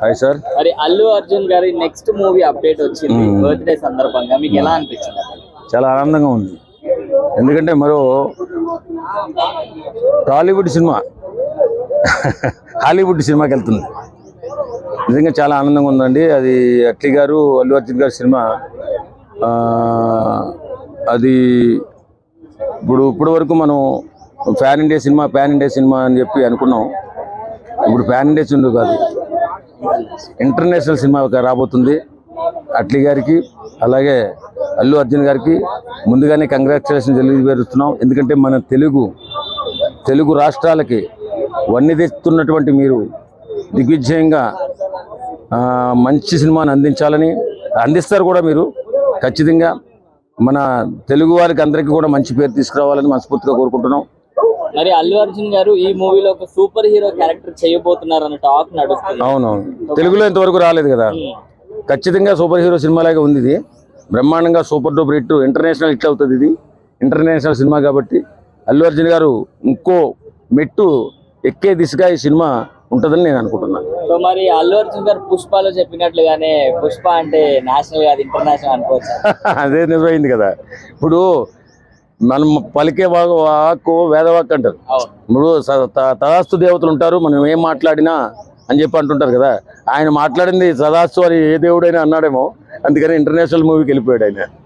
Hi sir మరి అల్లు అర్జున్ గారి next movie update వచ్చింది. బర్త్డే సందర్భంగా. మీకు ఎలా అనిపించింది? చాలా ఆనందంగా ఉంది. ఎందుకంటే మరో టాలీవుడ్ సినిమా హాలీవుడ్ సినిమాకి వెళ్తుంది. నిజంగా చాలా ఆనందంగా ఉందండి. అది అట్లీ గారు అల్లు అర్జున్ గారి సినిమా అది ఇప్పుడు ఇప్పటి వరకు మనం ఫ్యాన్ ఇండియా సినిమా ప్యాన్ ఇండియా సినిమా అని చెప్పి అనుకున్నాం. ఇప్పుడు ప్యాన్ ఇండియా సినిమా కాదు. ఇంటర్నేషనల్ సినిమా ఒక రాబోతుంది. అట్లీ గారికి అలాగే అల్లు అర్జున్ గారికి ముందుగానే కంగ్రాచులేషన్ తెలియజేస్తున్నాం. ఎందుకంటే మన తెలుగు తెలుగు రాష్ట్రాలకి వన్నెదెత్తున్నటువంటి మీరు దిగ్విజయంగా మంచి సినిమాను అందించాలని అందిస్తారు కూడా మీరు. ఖచ్చితంగా మన తెలుగు వారికి అందరికీ కూడా మంచి పేరు తీసుకురావాలని మనస్ఫూర్తిగా కోరుకుంటున్నాం. మరి అల్లు అర్జున్ గారు ఈ మూవీలో ఒక సూపర్ హీరో క్యారెక్టర్ చేయబోతున్నారు అన్న టాక్ నడుస్తుంది. అవునవును. తెలుగులో ఇంతవరకు రాలేదు కదా. ఖచ్చితంగా సూపర్ హీరో సినిమాలాగా ఉంది ఇది. బ్రహ్మాండంగా super duper hit international hit అవుతుంది ఇది. ఇంటర్నేషనల్ సినిమా కాబట్టి అల్లు అర్జున్ గారు ఇంకో మెట్టు ఎక్కే దిశగా ఈ సినిమా ఉంటుందని నేను అనుకుంటున్నాను. సో మరి అల్లు అర్జున్ గారు పుష్పలో చెప్పినట్లుగానే పుష్ప అంటే నేషనల్ కాదు ఇంటర్నేషనల్ అనుకోవచ్చు? అదే నిజమైంది కదా. ఇప్పుడు మనం పలికే వాకు వాక్కు వేదవాక్ అంటారు. ఇప్పుడు తదాస్తు దేవతలు ఉంటారు మనం ఏం మాట్లాడినా అని చెప్పి అంటుంటారు కదా. ఆయన మాట్లాడింది సదాస్తు అని ఏ దేవుడైనా అన్నాడేమో అందుకని ఇంటర్నేషనల్ మూవీకి వెళ్ళిపోయాడు ఆయన.